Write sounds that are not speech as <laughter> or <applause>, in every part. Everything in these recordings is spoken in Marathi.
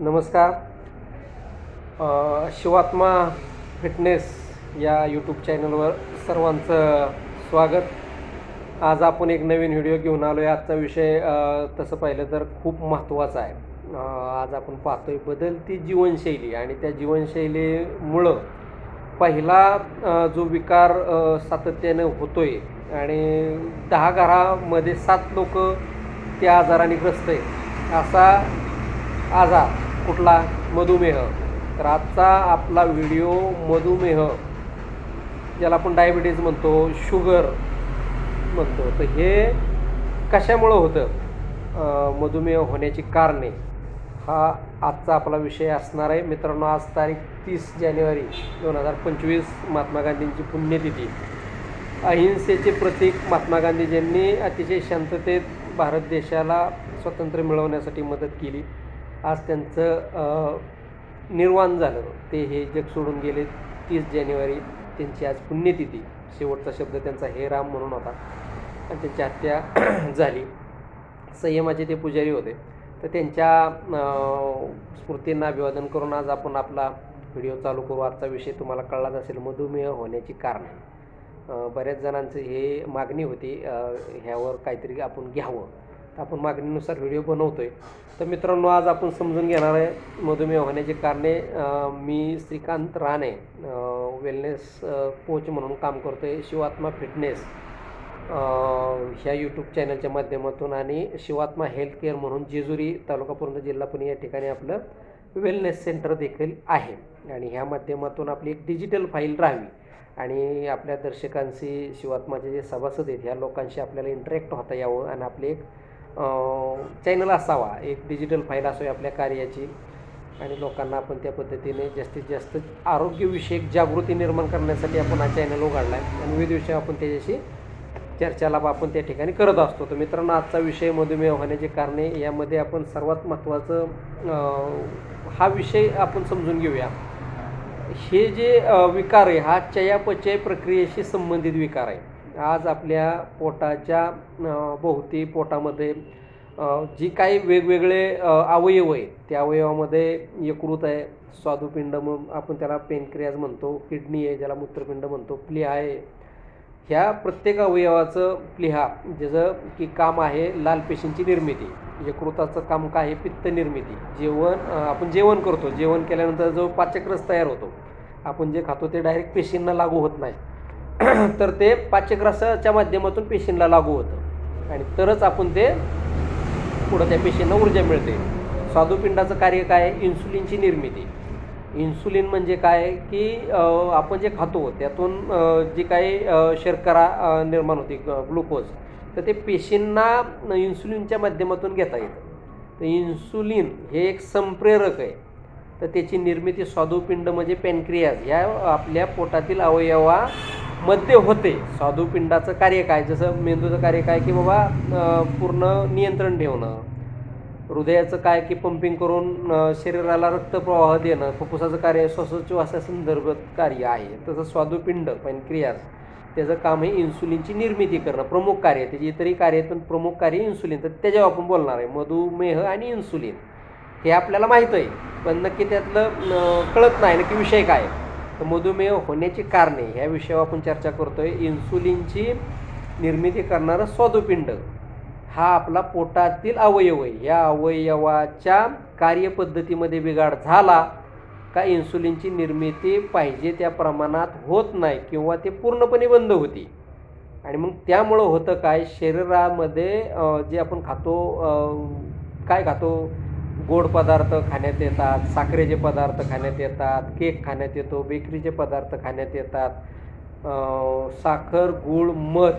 नमस्कार. शिवात्मा फिटनेस या यूट्यूब चॅनलवर सर्वांचं स्वागत. आज आपण एक नवीन व्हिडिओ घेऊन आलो आहे आजचा विषय तसं पाहिलं तर खूप महत्त्वाचा आहे. आज आपण पाहतोय बदलती जीवनशैली आणि त्या जीवनशैलीमुळं पहिला जो विकार सातत्यानं होतो होतोय आणि दहा घरामध्ये सात लोक त्या आजाराने ग्रस्त आहेत. असा आजार कुठला? मधुमेह. तर आजचा आपला व्हिडिओ मधुमेह ज्याला आपण डायबिटीज म्हणतो शुगर म्हणतो. तर हे कशामुळं होतं? मधुमेह होण्याची कारणे. हा आजचा आपला विषय असणार आहे. मित्रांनो आज तारीख तीस जानेवारी दोन हजार पंचवीस महात्मा गांधींची पुण्यतिथी. अहिंसेचे प्रतीक महात्मा गांधीजींनी अतिशय शांततेत भारत देशाला स्वातंत्र्य मिळवण्यासाठी मदत केली. आज त्यांचं निर्वाण झालं. ते हे जग सोडून गेले तीस जानेवारी. त्यांची आज पुण्यतिथी. शेवटचा शब्द त्यांचा हे राम म्हणून होता. आणि त्यांची हत्या <clears throat> झाली. संयमाचे ते पुजारी होते. तर त्यांच्या स्मृतींना अभिवादन करून आज आपण आपला व्हिडिओ चालू करू. आजचा विषय तुम्हाला कळलाच असेल. मधुमेह होण्याची कारणं. बऱ्याच जणांचं हे मागणी होती. ह्यावर काहीतरी आपण घ्यावं. आपण मागणीनुसार व्हिडिओ बनवतोय. तर मित्रांनो आज आपण समजून घेणार आहे मधुमेह होण्याची कारणे. मी श्रीकांत राणे वेलनेस कोच म्हणून काम करतो आहे शिवात्मा फिटनेस ह्या यूट्यूब चॅनलच्या माध्यमातून. आणि शिवात्मा हेल्थ केअर म्हणून जेजुरी तालुका पूर्ण जिल्हा पुणे या ठिकाणी आपलं वेलनेस सेंटर देखील आहे. आणि ह्या माध्यमातून आपली एक डिजिटल फाईल राहावी. आणि आपल्या दर्शकांशी शिवात्माचे जे सभासद आहेत ह्या लोकांशी आपल्याला इंटरॅक्ट होता यावं आणि आपले एक चॅनल असावा. एक डिजिटल फाईल असावी आपल्या कार्याची. आणि लोकांना आपण त्या पद्धतीने जास्तीत जास्त आरोग्यविषयक जागृती निर्माण करण्यासाठी आपण हा चॅनल उघडला आहे आणि विविध विषय आपण त्याच्याशी चर्चालाभ आपण त्या ठिकाणी करत असतो. तर मित्रांनो आजचा विषय मधुमेह होण्याची कारणे यामध्ये आपण सर्वात महत्त्वाचं हा विषय आपण समजून घेऊया. हे जे विकार आहे हा चयापचय प्रक्रियेशी संबंधित विकार आहे. आज आपल्या पोटाच्या भोवती पोटामध्ये जी काही वेगवेगळे अवयव आहे त्या अवयवामध्ये यकृत आहे स्वादुपिंड म्हणून आपण त्याला पेनक्रियाज म्हणतो किडनी आहे ज्याला मूत्रपिंड म्हणतो प्लिहा आहे. ह्या प्रत्येक अवयवाचं प्लिहा ज्याचं की काम आहे लाल पेशींची निर्मिती यकृताचं काम काय आहे पित्त निर्मिती जेवण आपण जेवण करतो जेवण केल्यानंतर जो पाचकरस तयार होतो आपण जे खातो ते डायरेक्ट पेशींना लागू होत नाही. <clears throat> तर ते पाचकरसाच्या माध्यमातून पेशींना लागू होतं. आणि तरच आपण ते पुढं त्या पेशींना ऊर्जा मिळते. स्वादुपिंडाचं कार्य काय? इन्सुलिनची निर्मिती. इन्सुलिन म्हणजे काय? की आपण जे खातो त्यातून जी काही शर्करा निर्माण होते ग्लुकोज तर ते पेशींना इन्सुलिनच्या माध्यमातून घेता येतं. तर इन्सुलिन हे एक संप्रेरक आहे. तर त्याची निर्मिती स्वादुपिंड म्हणजे पॅनक्रियाज. ह्या आपल्या पोटातील अवयवा मध्य होते. स्वादुपिंडाचं कार्य काय? जसं मेंदूचं कार्य काय की बाबा पूर्ण नियंत्रण ठेवणं. हृदयाचं काय की पंपिंग करून शरीराला रक्तप्रवाह देणं. फुफ्फुसाचं कार्य श्वासोच्छवासा संदर्भात कार्य आहे. तसं स्वादुपिंड पॅनक्रियाज त्याचं काम आहे इन्सुलिनची निर्मिती करणं. प्रमुख कार्य. आहे त्याची इतरही कार्य आहेत पण प्रमुख कार्य इन्सुलिन तर त्याच्यावर आपण बोलणार आहे. मधुमेह आणि इन्सुलिन हे आपल्याला माहीत आहे. पण नक्की त्यातलं कळत नाही. नक्की विषय काय? आहे. तर मधुमेह होण्याची कारणे ह्या विषयावर आपण चर्चा करतोय. इन्सुलिनची निर्मिती करणारं स्वादुपिंड. हा आपला पोटातील अवयव आहे. या अवयवाच्या कार्यपद्धतीमध्ये बिघाड झाला का इन्सुलिनची निर्मिती पाहिजे त्या प्रमाणात होत नाही किंवा ते पूर्णपणे बंद होती? आणि मग त्यामुळं होतं काय? शरीरामध्ये जे आपण खातो काय खातो? गोड पदार्थ खाण्यात येतात साखरेचे पदार्थ खाण्यात येतात केक खाण्यात येतो बेकरीचे पदार्थ खाण्यात येतात. साखर गूळ मध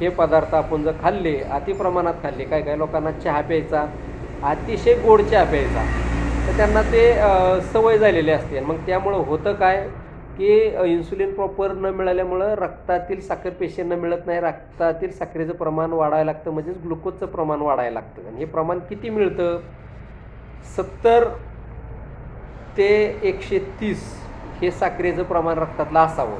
हे पदार्थ आपण जर खाल्ले अति प्रमाणात खाल्ले काय काय लोकांना चहा प्यायचा अतिशय गोड चहा प्यायचा तर त्यांना ते सवय झालेली असते. मग त्यामुळं होतं काय की इन्सुलिन प्रॉपर न मिळाल्यामुळं रक्तातील साखर पेशींना मिळत नाही. रक्तातील साखरेचं प्रमाण वाढायला लागतं म्हणजेच ग्लुकोजचं प्रमाण वाढायला लागतं. आणि हे प्रमाण किती मिळतं? सत्तर ते एकशे तीस हे साखरेचं प्रमाण रक्तातलं असावं.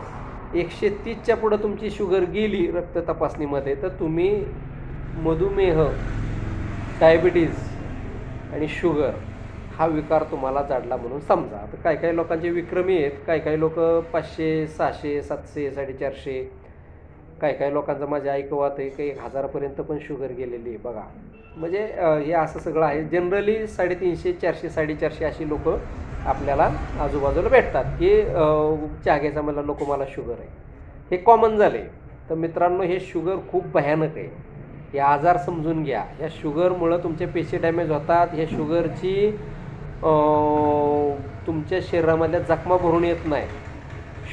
एकशे तीसच्या पुढं तुमची शुगर गेली रक्त तपासणीमध्ये तर तुम्ही मधुमेह डायबिटीज आणि शुगर हा विकार तुम्हाला जाडला म्हणून समजा. तर काही काही लोकांचे विक्रमी आहेत काही काही लोक पाचशे सहाशे सातशे साडेचारशे काही काही लोकांचं माझ्या ऐकवात आहे काही एक हजारापर्यंत पण शुगर गेलेली आहे. बघा म्हणजे हे असं सगळं आहे. जनरली साडेतीनशे चारशे साडेचारशे अशी लोक आपल्याला आजूबाजूला भेटतात. की चहा घ्यायचा मला नको मला शुगर आहे. हे कॉमन झालं आहे तर मित्रांनो हे शुगर खूप भयानक आहे. हे आजार समजून घ्या. या शुगरमुळं तुमचे पेशी डॅमेज होतात. ह्या शुगरची तुमच्या शरीरामधल्या जखमा भरून येत नाही.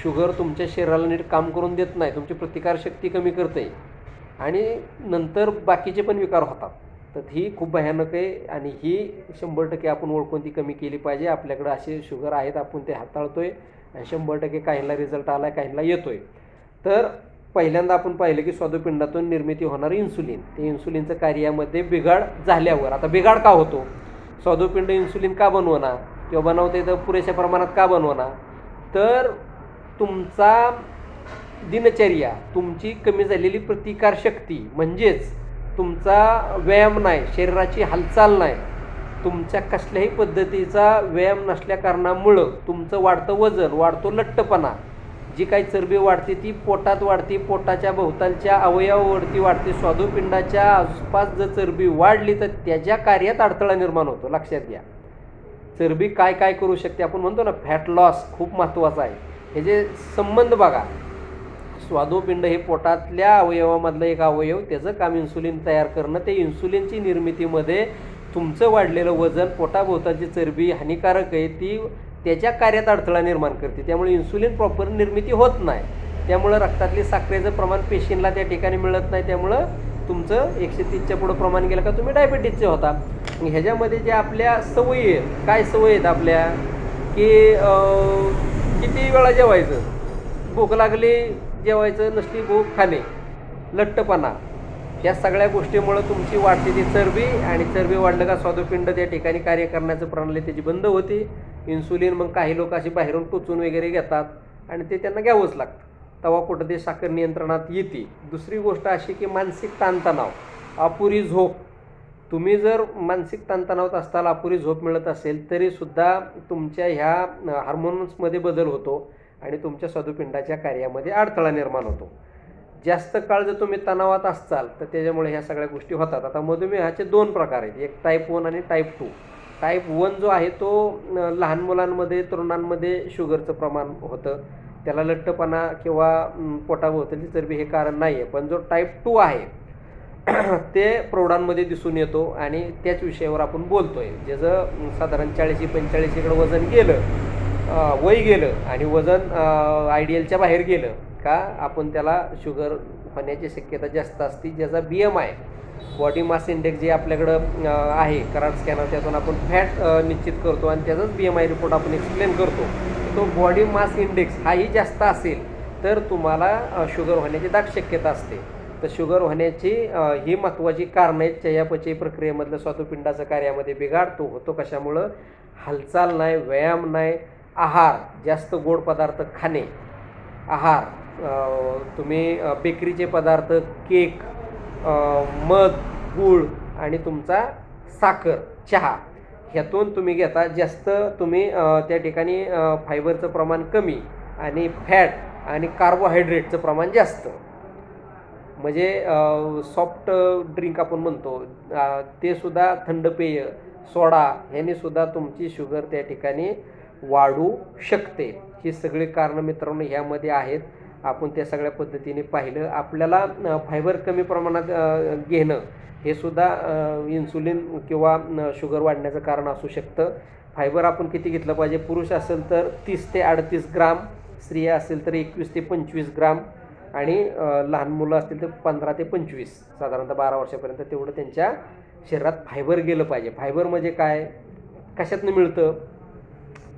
शुगर तुमच्या शरीराला नीट काम करून देत नाही. तुमची प्रतिकारशक्ती कमी करते आणि नंतर बाकीचे पण विकार होतात. तर ही खूप भयानक आहे आणि ही शंभर टक्के आपण ओळखून ती कमी केली पाहिजे. आपल्याकडं असे शुगर आहेत आपण ते हाताळतो आहे आणि शंभर टक्के काहींना रिझल्ट आला आहे काहींना आहे तर पहिल्यांदा आपण पाहिलं की स्वादुपिंडातून निर्मिती होणारं इन्सुलिन ते इन्सुलिनचं कार्यामध्ये बिघाड झाल्यावर आता बिघाड का होतो? स्वादुपिंड इन्सुलिन का बनवणार? किंवा बनवते तर पुरेशा प्रमाणात का बनवणार? तर तुमचा दिनचर्या तुमची कमी झालेली प्रतिकारशक्ती म्हणजेच तुमचा व्यायाम नाही शरीराची हालचाल नाही तुमच्या कसल्याही पद्धतीचा व्यायाम नसल्या कारणामुळं तुमचं वाढतं वजन वाढतो लठ्ठपणा. जी काही चरबी वाढते ती पोटात वाढते पोटाच्या भोवतालच्या अवयवावरती वाढते. स्वादुपिंडाच्या आसपास जर चरबी वाढली तर त्याच्या कार्यात अडथळा निर्माण होतो. लक्षात घ्या. चरबी काय काय करू शकते? आपण म्हणतो ना फॅट लॉस खूप महत्त्वाचा आहे. हे जे संबंध बघा. स्वादुपिंड हे पोटातल्या अवयवामधलं एक अवयव त्याचं काम इन्सुलिन तयार करणं. ते इन्सुलिनची निर्मितीमध्ये तुमचं वाढलेलं वजन पोटाभोवताची चरबी हानिकारक आहे ती त्याच्या कार्यात अडथळा निर्माण करते. त्यामुळे इन्सुलिन प्रॉपर निर्मिती होत नाही. त्यामुळं रक्तातली साखरेचं प्रमाण पेशींना त्या ठिकाणी मिळत नाही. त्यामुळं तुमचं एकशे तीसच्या पुढं प्रमाण गेलं का तुम्ही डायबेटीसचे होता. ह्याच्यामध्ये जे आपल्या सवयी आहेत काय सवयी आहेत आपल्या? की किती वेळा जेवायचं? भूक लागली जेवायचं नसली भूक खाणे. लठ्ठपणा. या सगळ्या गोष्टीमुळं तुमची वाढते ती चरबी आणि चरबी वाढलं का स्वादुपिंड त्या ठिकाणी कार्य करण्याचं प्रणाली त्याची बंद होती. इन्सुलिन मग काही लोक अशी बाहेरून टोचून वगैरे घेतात आणि ते त्यांना घ्यावंच लागतं. तेव्हा कुठं ते साखर नियंत्रणात येते. दुसरी गोष्ट अशी की मानसिक ताणतणाव. अपुरी झोप. तुम्ही जर मानसिक ताणतणावात असताना अपुरी झोप मिळत असेल तरीसुद्धा तुमच्या ह्या हार्मोन्समध्ये बदल होतो. आणि तुमच्या स्वादुपिंडाच्या कार्यामध्ये अडथळा निर्माण होतो. जास्त काळ जर तुम्ही तणावात असाल तर त्याच्यामुळे ह्या सगळ्या गोष्टी होतात. आता मधुमेहाचे दोन प्रकार आहेत. एक टाईप वन आणि टाईप टू टाईप वन जो आहे तो लहान मुलांमध्ये तरुणांमध्ये शुगरचं प्रमाण होतं. त्याला लठ्ठपणा किंवा अं, पोटाभोवताली चरबी हे कारण नाही आहे पण जो टाईप टू आहे <clears throat> ते प्रौढांमध्ये दिसून येतो आणि त्याच विषयावर आपण बोलतोय. ज्याचं अं, साधारण चाळीशी पंचेचाळीशीकडं वजन गेलं वय गेलं आणि वजन आयडियलच्या बाहेर गेलं का आपण त्याला शुगर होण्याची शक्यता जास्त असते ज्याचा B M I body mass index जे आपल्याकडं आहे कराड स्कॅनर त्यातून आपण फॅट निश्चित करतो आणि त्याचाच बी एम आय रिपोर्ट आपण एक्सप्लेन करतो. तो बॉडी मास इंडेक्स हाही जास्त असेल तर तुम्हाला शुगर होण्याची दाट शक्यता असते. तर शुगर होण्याची ही महत्त्वाची कारणं आहेत चयापचय प्रक्रियेमधलं स्वातुपिंडाचं कार्यामध्ये बिघाड तो होतो कशामुळं हालचाल नाही व्यायाम नाही आहार जास्त गोड पदार्थ खाणे. आहार तुम्ही बेकरीचे पदार्थ केक मध गूळ आणि तुमचा साखर चहा. ह्यातून तुम्ही घेता जास्त तुम्ही त्या ठिकाणी फायबरचं प्रमाण कमी आणि फॅट आणि कार्बोहायड्रेटचं प्रमाण जास्त. म्हणजे सॉफ्ट ड्रिंक आपण म्हणतो ते सुद्धा थंड पेय सोडा ह्याने सुद्धा तुमची शुगर त्या ठिकाणी वाढू शकते. ही सगळी कारणं मित्रांनो ह्यामध्ये आहेत. आपण त्या सगळ्या पद्धतीने पाहिलं. आपल्याला फायबर कमी प्रमाणात घेणं हे सुद्धा इन्सुलिन किंवा शुगर वाढण्याचं कारण असू शकतं. फायबर आपण किती घेतलं पाहिजे? पुरुष असेल तर तीस ते अडतीस ग्राम स्त्रिया असेल तर एकवीस ते पंचवीस ग्राम आणि लहान मुलं असतील तर पंधरा ते पंचवीस. साधारणतः बारा वर्षापर्यंत तेवढं त्यांच्या शरीरात फायबर गेलं पाहिजे. फायबर म्हणजे काय? कशातनं मिळतं?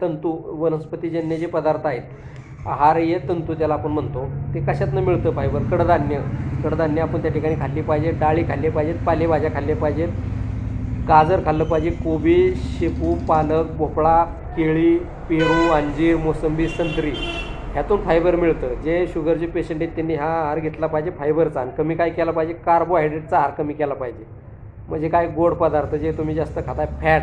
तंतू वनस्पतीजन्य जे पदार्थ आहेत आहारीय तंतू त्याला आपण म्हणतो ते कशातनं मिळतं? फायबर कडधान्य. कडधान्य आपण त्या ठिकाणी खाल्ली पाहिजे डाळी खाल्ली पाहिजेत पालेभाज्या खाल्ल्या पाहिजेत. गाजर खाल्लं पाहिजे कोबी शेपू पालक भोपळा केळी पेरू अंजीर मोसंबी संत्री. ह्यातून फायबर मिळतं. जे शुगरचे पेशंट आहेत त्यांनी हा आहार घेतला पाहिजे फायबरचा आणि कमी काय केला पाहिजे? कार्बोहायड्रेटचा आहार कमी केला पाहिजे. म्हणजे काय? गोड पदार्थ जे तुम्ही जास्त खाताय फॅट.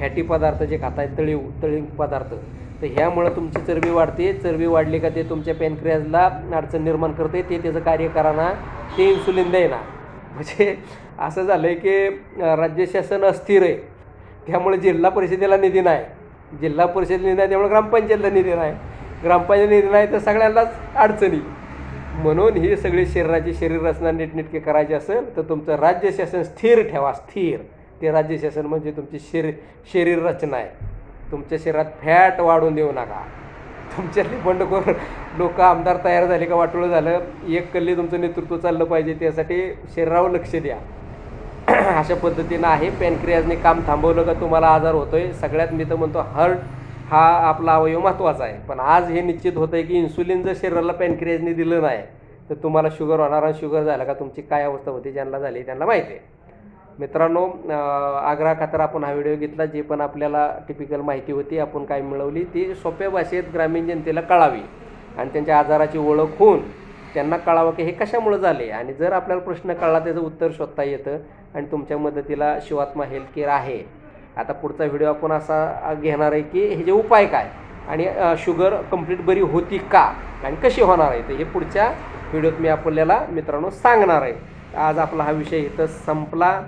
फॅटी पदार्थ जे खाताय तळीव तळीव पदार्थ. तर ह्यामुळं तुमची चरबी वाढते. चरबी वाढली का ते तुमच्या पॅनक्रियाजला अडचण निर्माण करते. ते त्याचं कार्य कराना ते इन्सुलिन देईना. म्हणजे असं झालं आहे की राज्य शासन अस्थिर आहे. त्यामुळे जिल्हा परिषदेला निधी नाही. जिल्हा परिषद निधी नाही त्यामुळे ग्रामपंचायतला निधी नाही. ग्रामपंचायत निधी नाही तर सगळ्यांनाच अडचणी. म्हणून ही सगळी शरीराची शरीर रचना नीटनेटके करायची असेल तर तुमचं राज्य शासन स्थिर ठेवा स्थिर. ते राज्य शासन म्हणजे तुमची शरीर शरीर रचना आहे. तुमच्या शरीरात फॅट वाढून देऊ नका. तुमच्यातली बंडखोर लोक आमदार तयार झाले का वाटोळं झालं एक कल्ली तुमचं नेतृत्व चाललं पाहिजे त्यासाठी शरीरावर लक्ष द्या. <clears throat> अशा पद्धतीनं आहे. पॅनक्रियाजने काम थांबवलं का तुम्हाला आजार होतोय. सगळ्यात मी तर म्हणतो हार्ट हा आपला अवयव महत्त्वाचा आहे. पण आज हे निश्चित होतं आहे की इन्सुलिन जर शरीराला पॅनक्रियाजने दिलं नाही तर तुम्हाला शुगर होणार आणि शुगर झालं का? तुमची काय अवस्था होती? ज्यांना झाली त्यांना माहिती आहे. मित्रांनो आग्रा खातर आपण हा व्हिडिओ घेतला जे पण आपल्याला टिपिकल माहिती होती आपण काय मिळवली ती सोप्या भाषेत ग्रामीण जनतेला कळावी. आणि त्यांच्या आजाराची ओळख होऊन त्यांना कळावं की हे कशामुळे झाले. आणि जर आपल्याला प्रश्न कळला त्याचं उत्तर शोधता येतं आणि तुमच्या मदतीला शिवात्मा हेल्थ केअर आहे. आता पुढचा व्हिडिओ आपण असा घेणार आहे की हे जे उपाय काय? आणि शुगर कंप्लीट बरी होती का? आणि कशी होणार आहे? तर हे पुढच्या व्हिडिओत मी आपल्याला मित्रांनो सांगणार आहे. आज आपला हा विषय इथं संपला.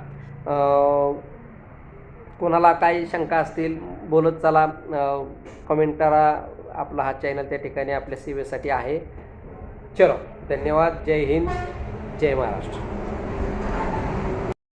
कोणाला काही शंका असतील बोलत चला. कमेंट करा. आपला हा चॅनल त्या ठिकाणी आपल्या सेवेसाठी आहे. चलो. धन्यवाद. जय हिंद. जय महाराष्ट्र.